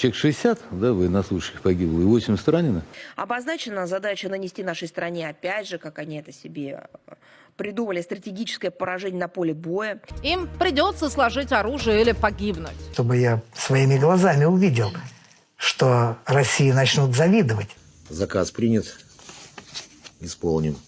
Человек 60, да, военнослужащих погибло, и 80 ранено. Обозначена задача нанести нашей стране, опять же, как они это себе э, придумали, стратегическое поражение на поле боя. Им придется сложить оружие или погибнуть. чтобы я своими глазами увидел, что России начнут завидовать. Заказ принят. Исполним.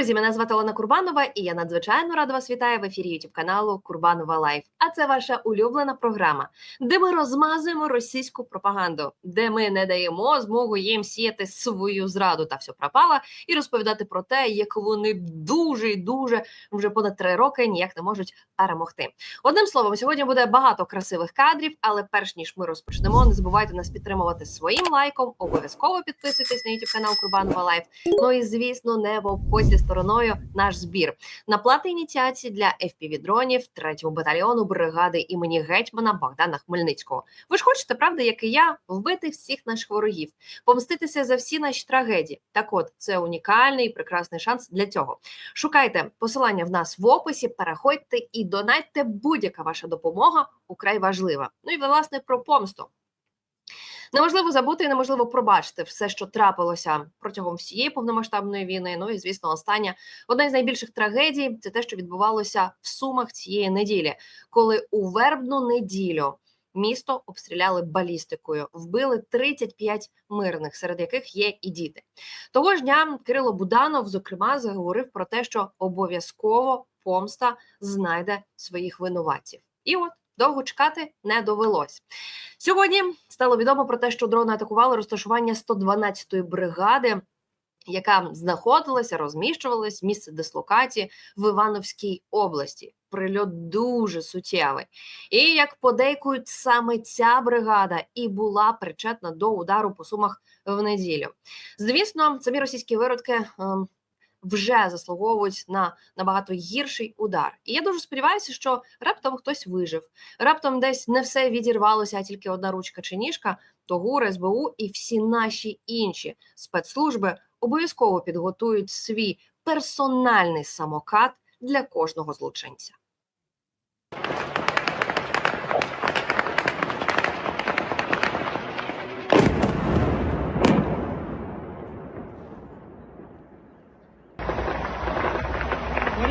Друзі! Мене звати Олена Курбанова, і я надзвичайно рада вас вітаю в ефірі youtube каналу Курбанова Лайф. А це ваша улюблена програма, де ми розмазуємо російську пропаганду, де ми не даємо змогу їм сіяти свою зраду та все пропало, і розповідати про те, як вони дуже і дуже вже понад три роки ніяк не можуть перемогти. Одним словом, сьогодні буде багато красивих кадрів, але перш ніж ми розпочнемо, не забувайте нас підтримувати своїм лайком. Обов'язково підписуйтесь на youtube канал Курбанова Лайф. Ну і звісно, не обходьте стороною наш збір на плати ініціації для fpv дронів 3-го батальйону бригади імені гетьмана Богдана Хмельницького. Ви ж хочете, правда, як і я, вбити всіх наших ворогів, помститися за всі наші трагедії. Так, от це унікальний і прекрасний шанс для цього. Шукайте посилання в нас в описі, переходьте і донайте будь-яка ваша допомога украй важлива. Ну і власне про помсту. Неможливо забути і неможливо пробачити все, що трапилося протягом всієї повномасштабної війни. Ну і звісно, остання одна із найбільших трагедій це те, що відбувалося в сумах цієї неділі, коли у вербну неділю місто обстріляли балістикою, вбили 35 мирних, серед яких є і діти. Того ж дня Кирило Буданов, зокрема, заговорив про те, що обов'язково помста знайде своїх винуватців. І от довго чекати не довелось. Сьогодні стало відомо про те, що дрони атакували розташування 112-ї бригади, яка знаходилася, розміщувалась місце дислокації в Івановській області. Прильот дуже суттєвий. І як подейкують, саме ця бригада і була причетна до удару по сумах в неділю. Звісно, самі російські виродки. Вже заслуговують на набагато гірший удар. І я дуже сподіваюся, що раптом хтось вижив, раптом десь не все відірвалося, а тільки одна ручка чи ніжка, то ГУР, СБУ і всі наші інші спецслужби обов'язково підготують свій персональний самокат для кожного злочинця.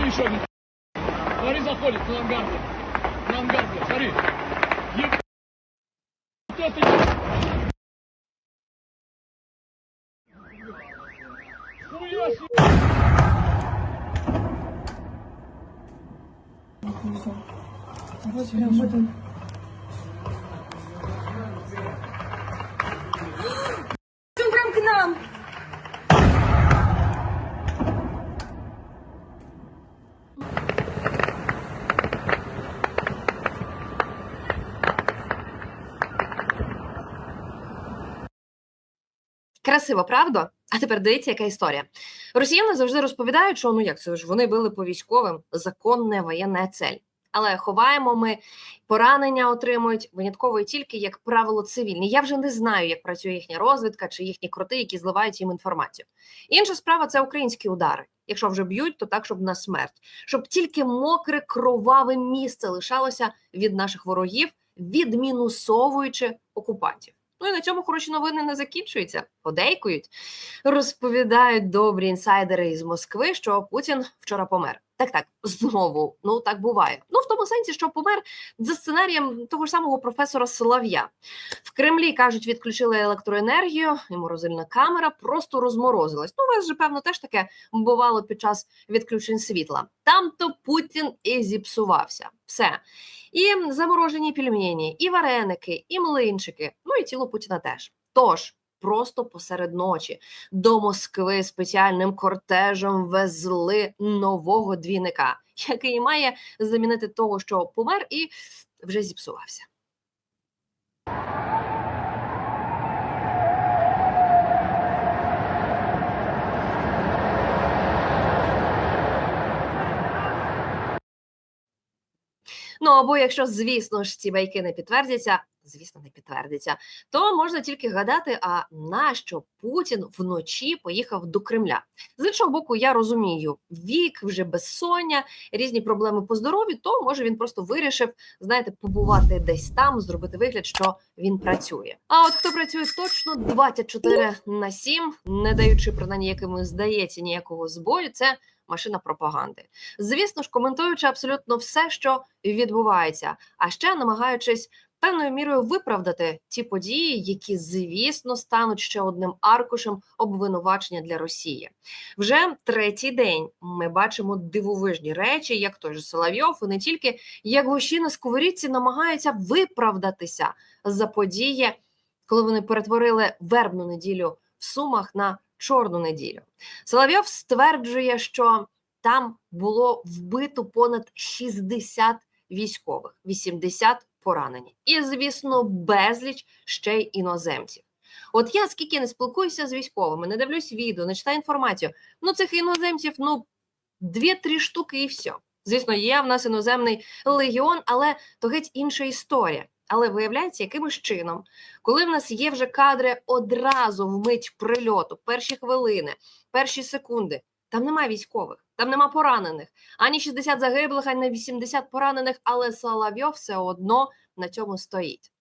еще один. Смотри, заходит на ангар, блядь. На ангар, блядь, смотри. Еб... Кто ты? Хуя, сука! Вот прям вот он. Красиво, правда? А тепер дивіться, яка історія. Росіяни завжди розповідають, що ну як це ж вони били по військовим законне воєнне цель. Але ховаємо ми поранення отримують винятково і тільки, як правило, цивільні. Я вже не знаю, як працює їхня розвідка чи їхні кроти, які зливають їм інформацію. Інша справа це українські удари. Якщо вже б'ють, то так, щоб на смерть, щоб тільки мокре кроваве місце лишалося від наших ворогів, відмінусовуючи окупантів. Ну і на цьому хороші новини не закінчуються. Подейкують, розповідають добрі інсайдери із Москви, що Путін вчора помер. Так, так, знову, ну так буває. Ну в тому сенсі, що помер за сценарієм того ж самого професора Солов'я. В Кремлі кажуть, відключили електроенергію, і морозильна камера просто розморозилась. Ну, у вас же певно теж таке бувало під час відключень світла. Там то Путін і зіпсувався. Все. І заморожені пельмені, і вареники, і млинчики. Ну і тіло Путіна теж. Тож. Просто посеред ночі до Москви спеціальним кортежем везли нового двійника, який має замінити того, що помер, і вже зіпсувався. Ну або якщо, звісно ж, ці байки не підтвердяться, звісно, не підтвердиться, то можна тільки гадати, а нащо Путін вночі поїхав до Кремля. З іншого боку, я розумію вік, вже безсоння, різні проблеми по здоров'ю, то може він просто вирішив, знаєте, побувати десь там, зробити вигляд, що він працює. А от хто працює точно 24 на 7, не даючи принаймні яким здається ніякого збою, це машина пропаганди. Звісно ж, коментуючи абсолютно все, що відбувається, а ще намагаючись певною мірою виправдати ті події, які, звісно, стануть ще одним аркушем обвинувачення для Росії. Вже третій день ми бачимо дивовижні речі, як той же Соловйов, і не тільки як гущі на сковорідці намагаються виправдатися за події, коли вони перетворили вербну неділю в Сумах на чорну неділю. Соловйов стверджує, що там було вбито понад 60 військових, 80 поранені, і, звісно, безліч ще й іноземців. От я скільки не спілкуюся з військовими, не дивлюсь відео, не читаю інформацію. Ну, цих іноземців, ну, дві-три штуки і все. Звісно, є в нас іноземний легіон, але то геть інша історія. Але виявляється, якимось чином, коли в нас є вже кадри одразу вмить прильоту, перші хвилини, перші секунди, там немає військових, там нема поранених, ані 60 загиблих, ані 80 поранених, але Соловйов все одно на цьому стоїть.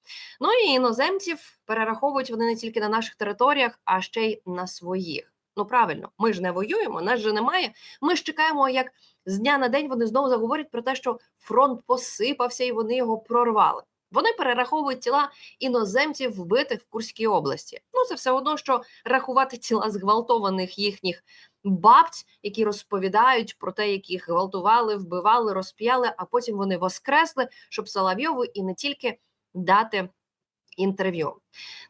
Ну і іноземців перераховують вони не тільки на наших територіях, а ще й на своїх. Ну правильно, ми ж не воюємо, нас же немає. Ми ж чекаємо, як з дня на день вони знову заговорять про те, що фронт посипався і вони його прорвали. Вони перераховують тіла іноземців, вбитих в Курській області. Ну це все одно, що рахувати тіла зґвалтованих їхніх бабць, які розповідають про те, як їх гвалтували, вбивали, розп'яли, а потім вони воскресли, щоб Соловйову і не тільки дати інтерв'ю.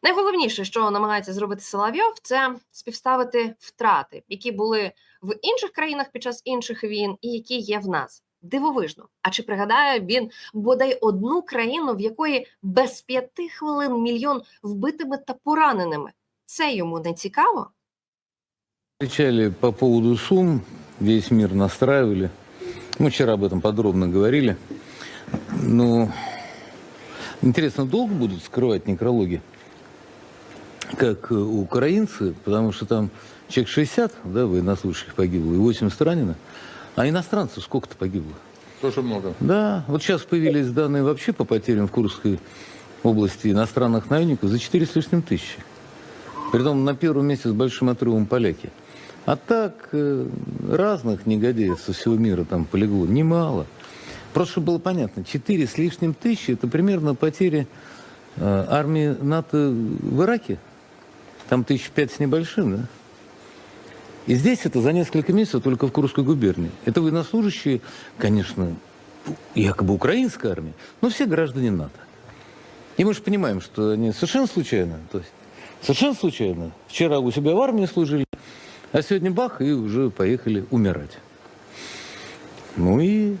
Найголовніше, що намагається зробити Соловйов, це співставити втрати, які були в інших країнах під час інших війн, і які є в нас. Дивовижно. А чи пригадає він бодай одну країну, в якої без п'яти хвилин мільйон вбитими та пораненими? Це йому не цікаво? Кричали по поводу Сум, весь мир настраивали. Мы вчера об этом подробно говорили. Ну, интересно, долго будут скрывать некрологи, как э, украинцы, потому что там человек 60, да, военнослужащих погибло, и 80 ранено, А иностранцев сколько-то погибло? Тоже много. Да, вот сейчас появились данные вообще по потерям в Курской области иностранных наемников за 4 с лишним тысячи. Притом на первом месте с большим отрывом поляки. А так э, разных негодяев со всего мира там полегло немало. Просто чтобы было понятно, 4 с лишним тысячи это примерно потери э, армии НАТО в Ираке. Там тысяч пять с небольшим, да? И здесь это за несколько месяцев только в Курской губернии. Это военнослужащие, конечно, якобы украинской армии, но все граждане НАТО. И мы же понимаем, что они совершенно случайно, то есть совершенно случайно, вчера у себя в армии служили, а сегодня бах, и уже поехали умирать. Ну и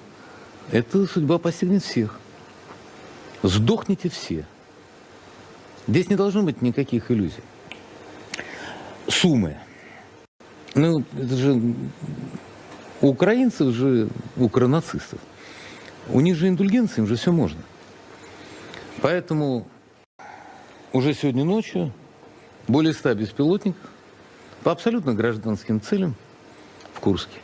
эта судьба постигнет всех. Сдохните все. Здесь не должно быть никаких иллюзий. Суммы. Ну, это же у украинцев же, у укронацистов, у них же индульгенция, им же все можно. Поэтому уже сегодня ночью более 100 беспилотников по абсолютно гражданским целям в Курске.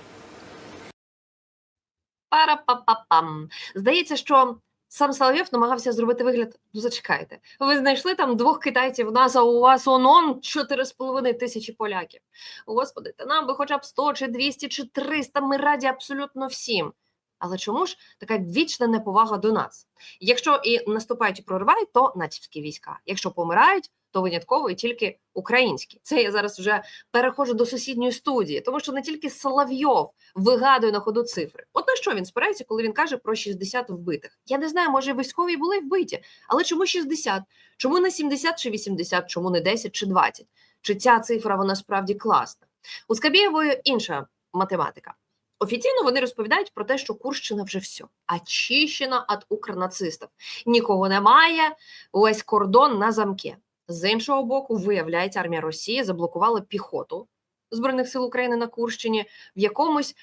Пара-па-па-пам. Здається, що сам Соловйов намагався зробити вигляд. Ну, зачекайте. Ви знайшли там двох китайців, нас а у вас онон 4,5 тисячі поляків. Господи, та нам би хоча б 100 чи 200 чи 300, ми раді абсолютно всім. Але чому ж така вічна неповага до нас? Якщо і наступають і проривають, то натівські війська. Якщо помирають, то винятково і тільки українські. Це я зараз вже переходжу до сусідньої студії, тому що не тільки Соловйов вигадує на ходу цифри. От на що він спирається, коли він каже про 60 вбитих? Я не знаю, може військові були вбиті, але чому 60? Чому не 70 чи 80? Чому не 10 чи 20? Чи ця цифра вона справді класна? У Скабєєвої інша математика. Офіційно вони розповідають про те, що Курщина вже все, очищена від укрнацистів. Нікого немає, увесь кордон на замки. З іншого боку, виявляється, армія Росії заблокувала піхоту Збройних сил України на Курщині в якомусь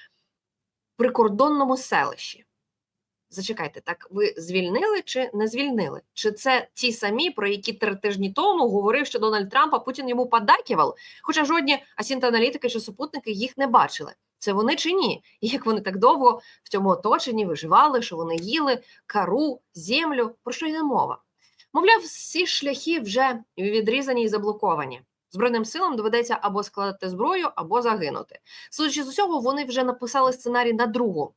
прикордонному селищі. Зачекайте, так ви звільнили чи не звільнили? Чи це ті самі, про які три тижні тому говорив, що Дональд Трамп, а Путін йому подаківав? Хоча жодні асінт-аналітики чи супутники їх не бачили. Це вони чи ні? І як вони так довго в цьому оточенні виживали, що вони їли кару, землю? Про що йде мова? Мовляв, всі шляхи вже відрізані і заблоковані. Збройним силам доведеться або складати зброю, або загинути. Судячи з усього, вони вже написали сценарій на другу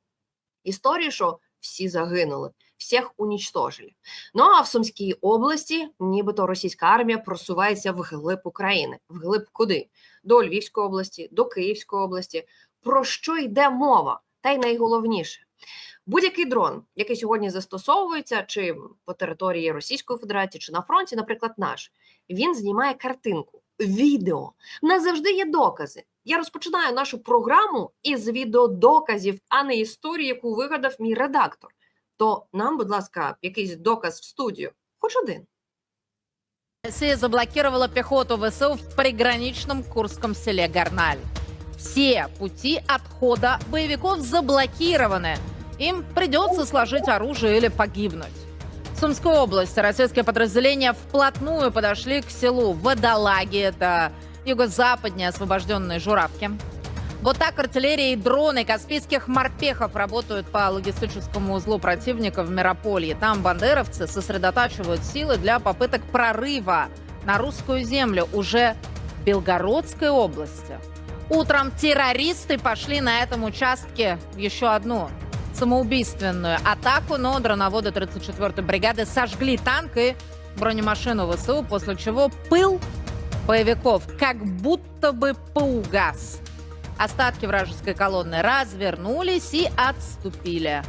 історію, що всі загинули, всіх унічтожили. Ну а в Сумській області, нібито російська армія просувається вглиб України. Вглиб куди? До Львівської області, до Київської області. Про що йде мова? Та й найголовніше. Будь-який дрон, який сьогодні застосовується, чи по території Російської Федерації, чи на фронті, наприклад, наш, він знімає картинку, відео. У нас завжди є докази. Я розпочинаю нашу програму із відеодоказів, а не історії, яку вигадав мій редактор. То нам, будь ласка, якийсь доказ в студію, хоч один. Россия заблокировала пехоту ВСУ в приграничном Курском селе Горналь. Все пути отхода боевиков заблокированы. Им придется сложить оружие или погибнуть. В Сумской области российские подразделения вплотную подошли к селу Водолаги, это юго-западнее освобожденной Журавки. Вот так артиллерия и дроны каспийских морпехов работают по логистическому узлу противника в Мирополье. Там бандеровцы сосредотачивают силы для попыток прорыва на русскую землю уже в Белгородской области. Утром террористы пошли на этом участке в еще одну самоубийственную атаку, но дроноводы 34-й бригады сожгли танк и бронемашину ВСУ, после чего пыл боевиков как будто бы поугас. Остатки вражеской колонны развернулись и отступили.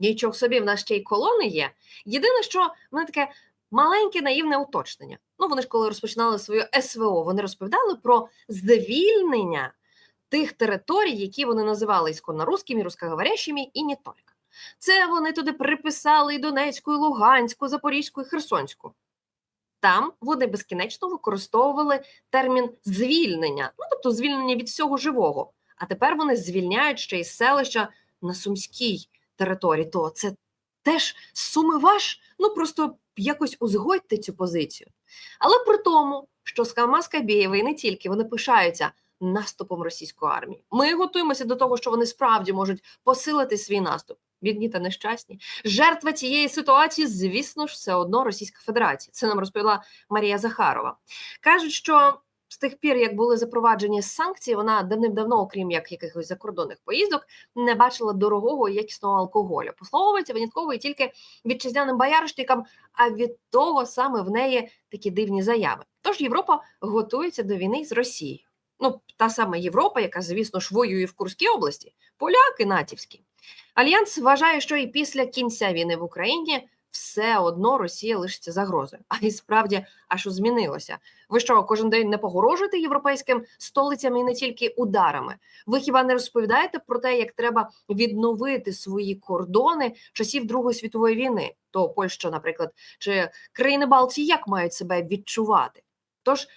Нічого собі, в нас ще й колони є. Єдине, що в мене таке маленьке наївне уточнення. Ну, вони ж коли розпочинали свою СВО, вони розповідали про звільнення тих територій, які вони називали ісконно русскими, русскоговорящими, і не тільки. Це вони туди приписали і Донецьку, і Луганську, Запорізьку, і Херсонську. Там вони безкінечно використовували термін звільнення, ну тобто звільнення від всього живого. А тепер вони звільняють ще й селища на Сумській території. То це теж суми ваш. Ну просто якось узгодьте цю позицію. Але при тому, що Скама Скабєєва і не тільки вони пишаються наступом російської армії. Ми готуємося до того, що вони справді можуть посилити свій наступ. Бідні та нещасні. Жертва цієї ситуації, звісно ж, все одно Російська Федерація. Це нам розповіла Марія Захарова. Кажуть, що з тих пір, як були запроваджені санкції, вона давним-давно, окрім як якихось закордонних поїздок, не бачила дорогого якісного алкоголю. Послуговується винятково тільки вітчизняним бояришникам, а від того саме в неї такі дивні заяви. Тож Європа готується до війни з Росією. Ну, та сама Європа, яка, звісно ж, воює в Курській області, поляки натівські. Альянс вважає, що і після кінця війни в Україні все одно Росія лишиться загрозою. А і справді, а що змінилося? Ви що, кожен день не погрожуєте європейським столицям і не тільки ударами? Ви хіба не розповідаєте про те, як треба відновити свої кордони часів Другої світової війни? То Польща, наприклад, чи країни Балтії як мають себе відчувати? Тож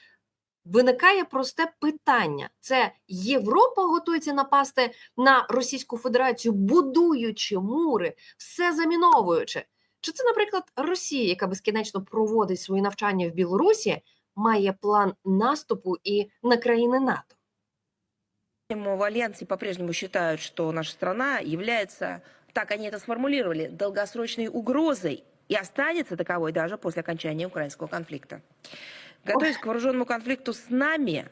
виникає просте питання: це Європа готується напасти на Російську Федерацію, будуючи мури, все заміновуючи. Чи це, наприклад, Росія, яка безкінечно проводить свої навчання в Білорусі, має план наступу і на країни НАТО? В Альянсе по-прежнему считают, что наша страна является, так они это сформулировали, долгосрочной угрозой и останется таковой даже после окончания украинского конфликта. Готовясь к вооруженному конфликту с нами,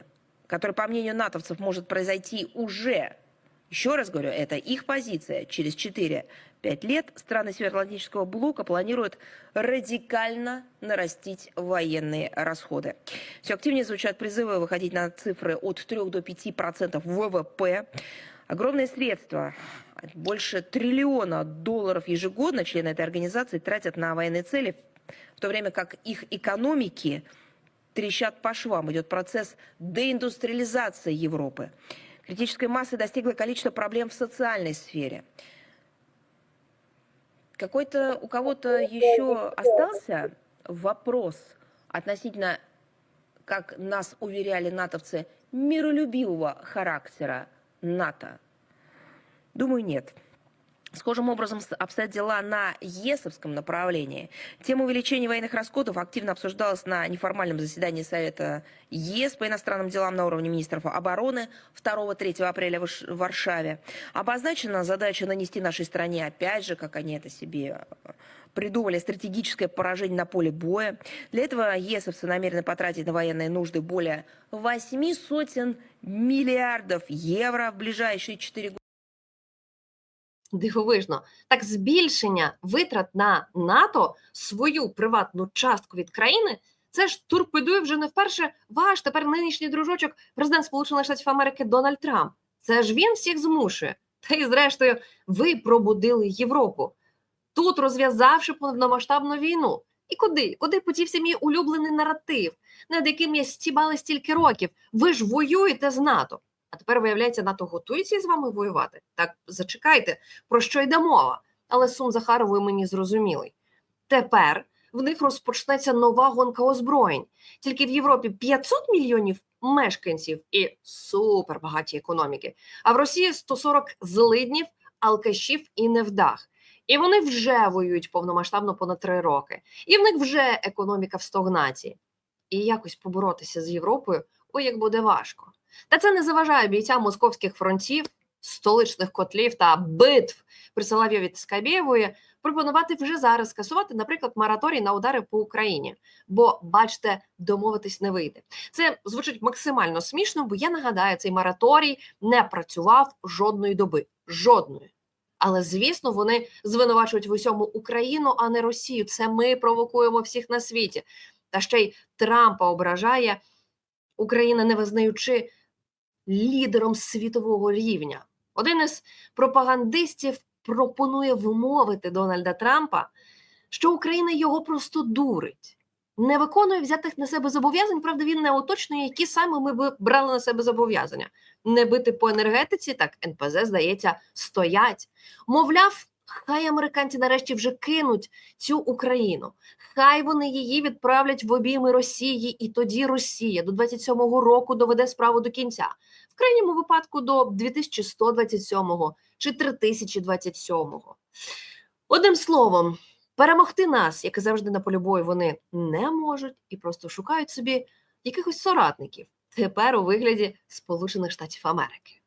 который, по мнению натовцев, может произойти уже, еще раз говорю, это их позиция, через 4-5 лет страны Североатлантического блока планируют радикально нарастить военные расходы. Все активнее звучат призывы выходить на цифры от 3 до 5 процентов ВВП. Огромные средства, больше триллиона долларов ежегодно члены этой организации тратят на военные цели, в то время как их экономики трещат по швам. Идет процесс деиндустриализации Европы. Критической массы достигло количество проблем в социальной сфере. Какой-то у кого-то еще остался вопрос относительно, как нас уверяли натовцы, миролюбивого характера НАТО? Думаю, нет. Схожим образом обстоят дела на ЕСовском направлении. Тема увеличения военных расходов активно обсуждалась на неформальном заседании Совета ЕС по иностранным делам на уровне министров обороны 2-3 апреля в Варшаве. Обозначена задача нанести нашей стране, опять же, как они это себе э, придумали, стратегическое поражение на поле боя. Для этого ЕСовцы намерены потратить на военные нужды более 8 сотен миллиардов евро в ближайшие 4 года. Дивовижно. Так збільшення витрат на НАТО свою приватну частку від країни. Це ж турпедує вже не вперше ваш тепер нинішній дружочок, президент Сполучених Штатів Америки Дональд Трамп. Це ж він всіх змушує. Та й зрештою, ви пробудили Європу, тут розв'язавши повномасштабну війну. І куди? Куди подівся мій улюблений наратив, над яким я стібали стільки років? Ви ж воюєте з НАТО. А тепер, виявляється, НАТО готується з вами воювати. Так зачекайте, про що йде мова. Але сум Захарової мені зрозумілий. Тепер в них розпочнеться нова гонка озброєнь. Тільки в Європі 500 мільйонів мешканців і супербагаті економіки. А в Росії 140 злиднів, алкашів і невдах. І вони вже воюють повномасштабно понад три роки. І в них вже економіка в стогнації. І якось поборотися з Європою, ой, як буде важко. Та це не заважає бійцям московських фронтів, столичних котлів та битв при Соловйові та Скабєєвої пропонувати вже зараз скасувати, наприклад, мораторій на удари по Україні. Бо, бачите, домовитись не вийде. Це звучить максимально смішно, бо я нагадаю, цей мораторій не працював жодної доби. Жодної. Але звісно, вони звинувачують в усьому Україну, а не Росію. Це ми провокуємо всіх на світі. Та ще й Трампа ображає Україна, не визнаючи лідером світового рівня. Один із пропагандистів пропонує вмовити Дональда Трампа, що Україна його просто дурить, не виконує взятих на себе зобов'язань. Правда, він не уточнює, які саме ми б брали на себе зобов'язання. Не бити по енергетиці, так НПЗ, здається, стоять. Мовляв, хай американці нарешті вже кинуть цю Україну. Хай вони її відправлять в обійми Росії, і тоді Росія до 27-го року доведе справу до кінця. В крайньому випадку до 2127-го чи 3027-го. Одним словом, перемогти нас, як і завжди на полі бою, вони не можуть і просто шукають собі якихось соратників. Тепер у вигляді Сполучених Штатів Америки.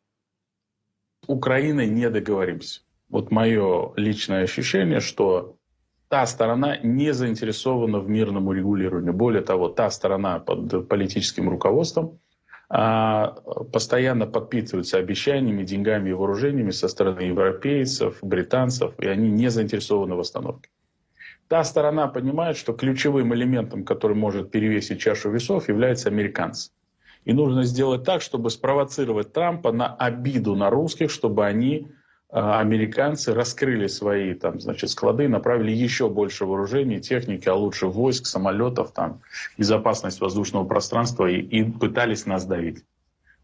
Украиной не договоримся. Вот мое личное ощущение, что та сторона не заинтересована в мирном урегулировании. Более того, та сторона под политическим руководством а, постоянно подпитывается обещаниями, деньгами и вооружениями со стороны европейцев, британцев, и они не заинтересованы в остановке. Та сторона понимает, что ключевым элементом, который может перевесить чашу весов, является американцы. И нужно сделать так, чтобы спровоцировать Трампа на обиду на русских, чтобы они, американцы, раскрыли свои там, значит, склады, направили еще больше вооружений, техники, а лучше войск, самолетов, там, безопасность воздушного пространства и, и пытались нас давить.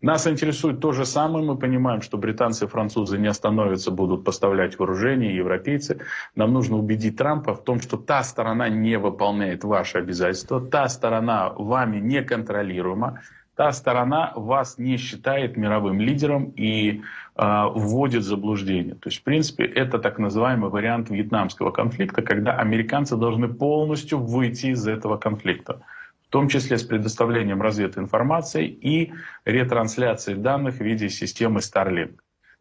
Нас интересует то же самое. Мы понимаем, что британцы и французы не остановятся, будут поставлять вооружение, европейцы. Нам нужно убедить Трампа в том, что та сторона не выполняет ваши обязательства, та сторона вами неконтролируема, та сторона вас не считает мировым лидером и э, вводит в заблуждение. То есть, в принципе, это так называемый вариант вьетнамского конфликта, когда американцы должны полностью выйти из этого конфликта в том числе с предоставлением развединформации и ретрансляцией данных в виде системы Starlink.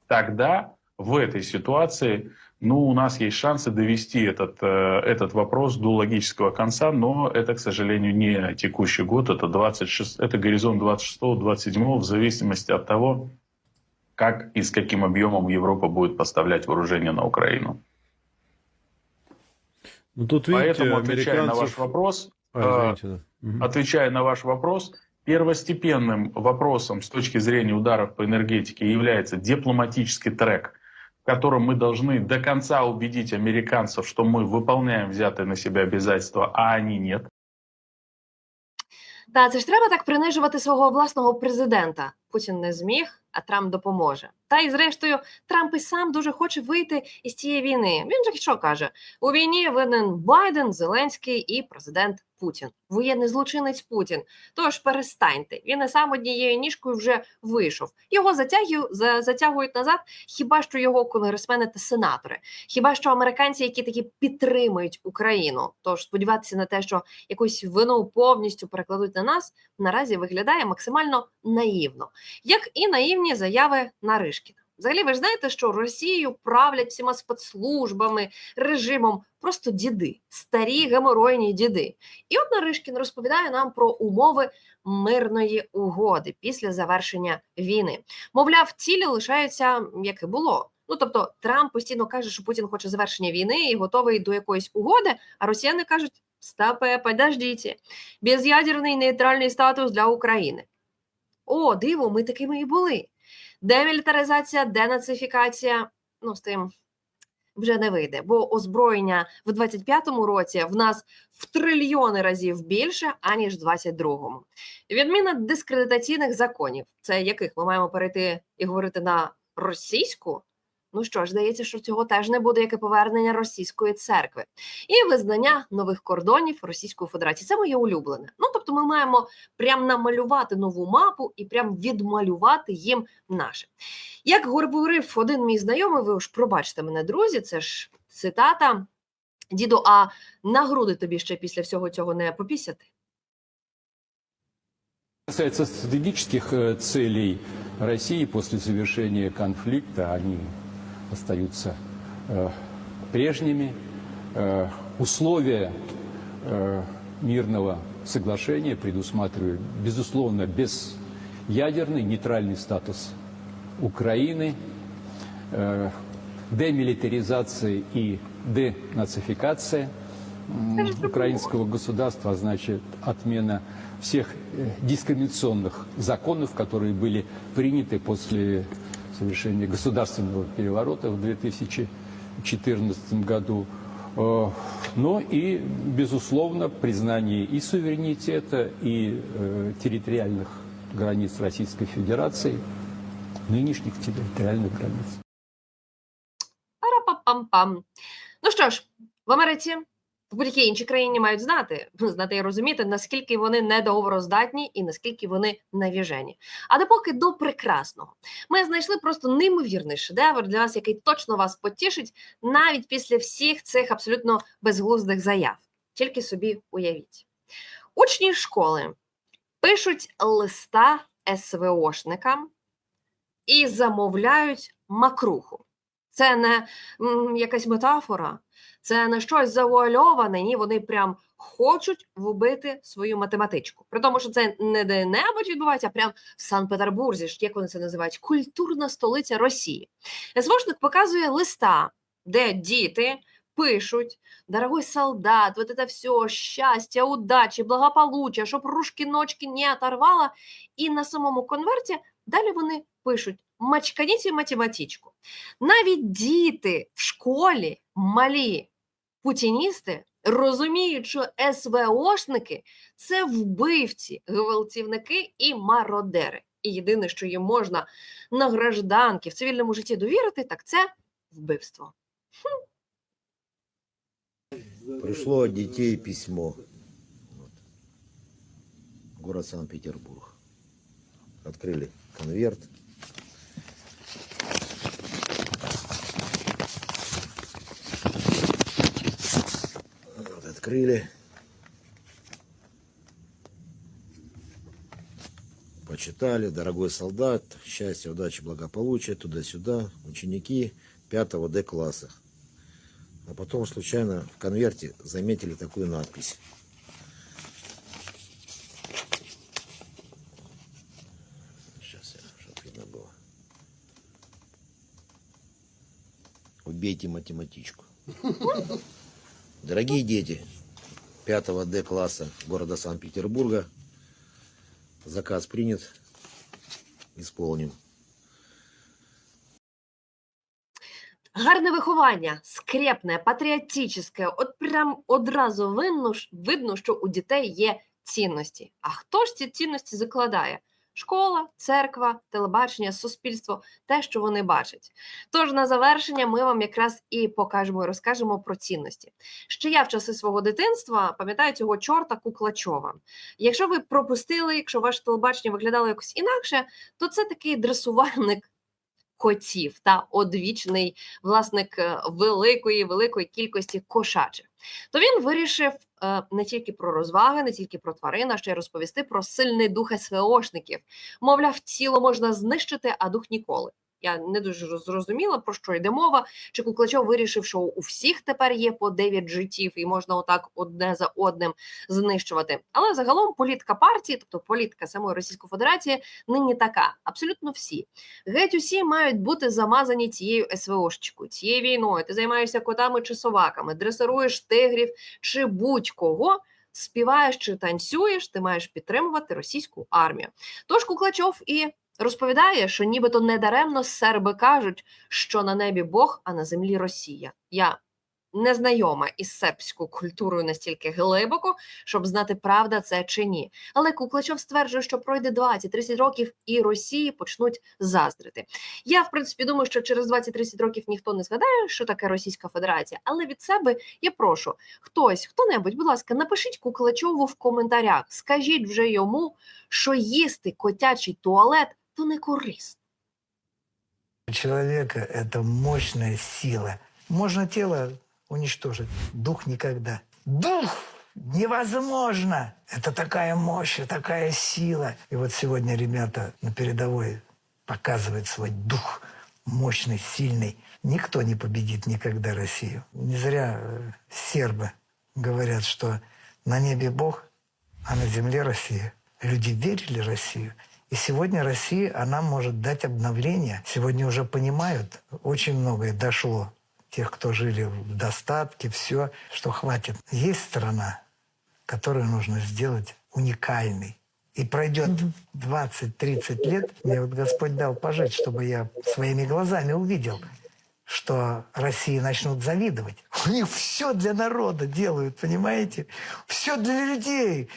Тогда в этой ситуации ну, у нас есть шансы довести этот, э, этот вопрос до логического конца, но это, к сожалению, не текущий год, это, 26, это горизонт 26-27, в зависимости от того, как и с каким объемом Европа будет поставлять вооружение на Украину. Ну, тут, видите, Поэтому, отвечая на ваш американцев... вопрос, А, э, извините, да. Мгм. Отвечая на ваш вопрос, первостепенным вопросом с точки зрения ударов по энергетике является дипломатический трек, в котором мы должны до конца убедить американцев, что мы выполняем взятые на себя обязательства, а они нет. Та це ж треба так принижувати свого власного президента. Путін не зміг, а Трамп допоможе. Та й зрештою, Трамп і сам дуже хоче вийти із цієї війни. Він же що каже: у війні винен Байден, Зеленський і президент Путін. Воєнний злочинець Путін. Тож перестаньте. Він і сам однією ніжкою вже вийшов. Його затягують, назад. Хіба що його конгресмени та сенатори? Хіба що американці, які таки підтримують Україну? Тож сподіватися на те, що якусь вину повністю перекладуть на нас, наразі виглядає максимально наївно, як і наївні заяви на Наришкіна. Взагалі, ви ж знаєте, що Росією правлять всіма спецслужбами, режимом просто діди, старі геморойні діди. І от Наришкін розповідає нам про умови мирної угоди після завершення війни. Мовляв, цілі лишаються як і було. Ну тобто, Трамп постійно каже, що Путін хоче завершення війни і готовий до якоїсь угоди. А росіяни кажуть: стопе, подождіть, без'ядерний нейтральний статус для України. О, диво, ми такими і були. Демілітаризація, денацифікація. Ну, з тим вже не вийде, бо озброєння в 25-му році в нас в трильйони разів більше, аніж в 22-му. Відміна дискредитаційних законів, це яких ми маємо перейти і говорити на російську. Ну що ж, здається, що цього теж не буде, як і повернення російської церкви і визнання нових кордонів Російської Федерації. Це моє улюблене. Ну тобто, ми маємо прям намалювати нову мапу і прям відмалювати їм наше. Як говорив один мій знайомий, ви ж пробачте мене, друзі, це ж цитата. Діду, а на груди тобі ще після всього цього не попісяти? касается стратегических э, целей России после завершения конфликта, они остаются э, прежними. Э, условия э, мирного соглашения предусматривают, безусловно, безъядерный нейтральный статус Украины, демилитаризация и денацификация украинского государства, а значит отмена всех дискриминационных законов, которые были приняты после совершения государственного переворота в 2014 году. Э, Но и, безусловно, признание и суверенитета, и э, территориальных границ Российской Федерации, нынешних территориальных границ. Пара-пам-пам-пам. Ну що ж, в Америці, в будь-якій іншій країні мають знати, знати і розуміти, наскільки вони недоговороздатні і наскільки вони навіжені. А допоки до прекрасного. Ми знайшли просто неймовірний шедевр для вас, який точно вас потішить навіть після всіх цих абсолютно безглуздих заяв. Тільки собі уявіть. Учні школи пишуть листа СВОшникам і замовляють макруху. Це не м, якась метафора, це не щось завуальоване. Ні, вони прям хочуть вбити свою математичку. При тому, що це не де-небудь відбувається, а прям в Санкт-Петербурзі, як вони це називають, культурна столиця Росії. СВОшник показує листа, де діти пишуть: дорогой солдат, вот это все, щастя, удачі, благополуччя, щоб рушки-ночки не оторвало. І на самому конверті далі вони пишуть: мачканіті математичку. Навіть діти в школі, малі путіністи, розуміють, що СВОшники це вбивці, гвалтівники і мародери. І єдине, що їм можна на гражданки в цивільному житті довірити, так це вбивство. Пришло от детей письмо. Город Санкт-Петербург. Открыли конверт. Открыли. Почитали, дорогой солдат, счастья, удачи, благополучия, туда-сюда, ученики 5 Д класса. А потом случайно в конверте заметили такую надпись. Сейчас я, чтобы видно было. Убейте математичку. Дорогие дети 5 Д класса города Санкт-Петербурга, заказ принят, исполним. Гарне виховання, скрепне, патріотичне, от прям одразу видно, ж- видно, що у дітей є цінності. А хто ж ці цінності закладає? Школа, церква, телебачення, суспільство те, що вони бачать. Тож на завершення ми вам якраз і покажемо і розкажемо про цінності. Ще я в часи свого дитинства пам'ятаю цього чорта Куклачова. Якщо ви пропустили, якщо ваше телебачення виглядало якось інакше, то це такий дресувальник котів та одвічний власник е, великої великої кількості кошачих. То він вирішив не тільки про розваги, не тільки про тварин, а ще й розповісти про сильний дух СВОшників. Мовляв, тіло можна знищити, а дух ніколи. Я не дуже зрозуміла, про що йде мова. Чи Куклачов вирішив, що у всіх тепер є по 9 життів, і можна отак одне за одним знищувати. Але загалом політика партії, тобто політика самої Російської Федерації, нині така: абсолютно всі. Геть усі мають бути замазані цією СВОшечкою, цією війною. Ти займаєшся котами чи собаками, дресируєш тигрів чи будь-кого. Співаєш чи танцюєш, ти маєш підтримувати російську армію. Тож Куклачов і розповідає, що нібито недаремно серби кажуть, що на небі Бог, а на землі Росія. Я не знайома із сербською культурою настільки глибоко, щоб знати, правда це чи ні. Але Куклачов стверджує, що пройде 20-30 років і Росії почнуть заздрити. Я в принципі думаю, що через 20-30 років ніхто не згадає, що таке Російська Федерація. Але від себе я прошу хтось, хто-небудь, будь ласка, напишіть Куклачову в коментарях. Скажіть вже йому, що їсти котячий туалет то не корисно. У человека это мощная сила. Можно тело уничтожить, дух никогда. Дух невозможно! Это такая мощь, такая сила. И вот сегодня ребята на передовой показывают свой дух мощный, сильный. Никто не победит никогда Россию. Не зря э, сербы говорят, что на небе Бог, а на земле Россия. Люди верили в Россию. И сегодня Россия, она может дать обновление. Сегодня уже понимают, очень многое дошло. Тех, кто жили в достатке, все, что хватит. Есть страна, которую нужно сделать уникальной. И пройдет 20-30 лет, мне вот Господь дал пожить, чтобы я своими глазами увидел, что России начнут завидовать. У них все для народа делают, понимаете? Все для людей.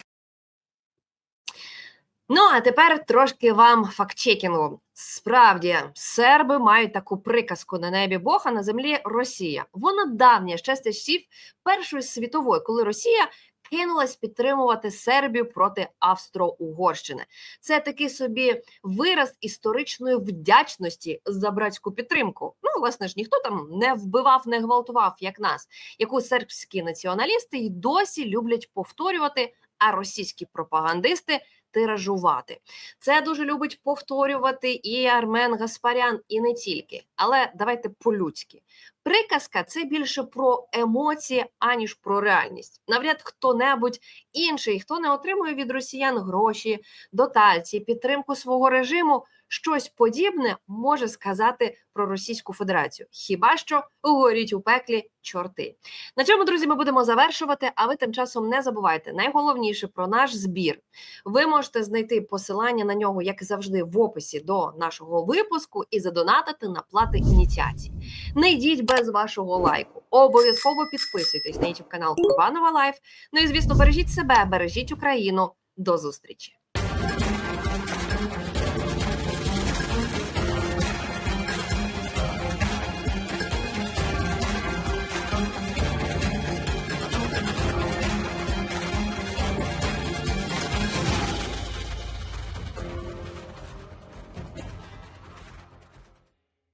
Ну а тепер трошки вам фактчекінгу. Справді, серби мають таку приказку на небі Бог, а на землі Росія. Вона давня ще з часів Першої світової, коли Росія кинулась підтримувати Сербію проти Австро-Угорщини. Це такий собі вираз історичної вдячності за братську підтримку. Ну, власне ж, ніхто там не вбивав, не гвалтував, як нас, яку сербські націоналісти й досі люблять повторювати, а російські пропагандисти тиражувати. Це дуже любить повторювати і Армен Гаспарян, і не тільки. Але давайте по-людськи. Приказка це більше про емоції, аніж про реальність. Навряд хто-небудь інший, хто не отримує від росіян гроші, дотації, підтримку свого режиму, щось подібне може сказати про Російську Федерацію. Хіба що горіть у пеклі чорти. На цьому, друзі, ми будемо завершувати. А ви тим часом не забувайте найголовніше про наш збір. Ви можете знайти посилання на нього, як завжди, в описі до нашого випуску і задонатити на плати ініціації. Не йдіть без вашого лайку. Обов'язково підписуйтесь на YouTube канал Курбанова Лайф. Ну і звісно, бережіть себе, бережіть Україну. До зустрічі!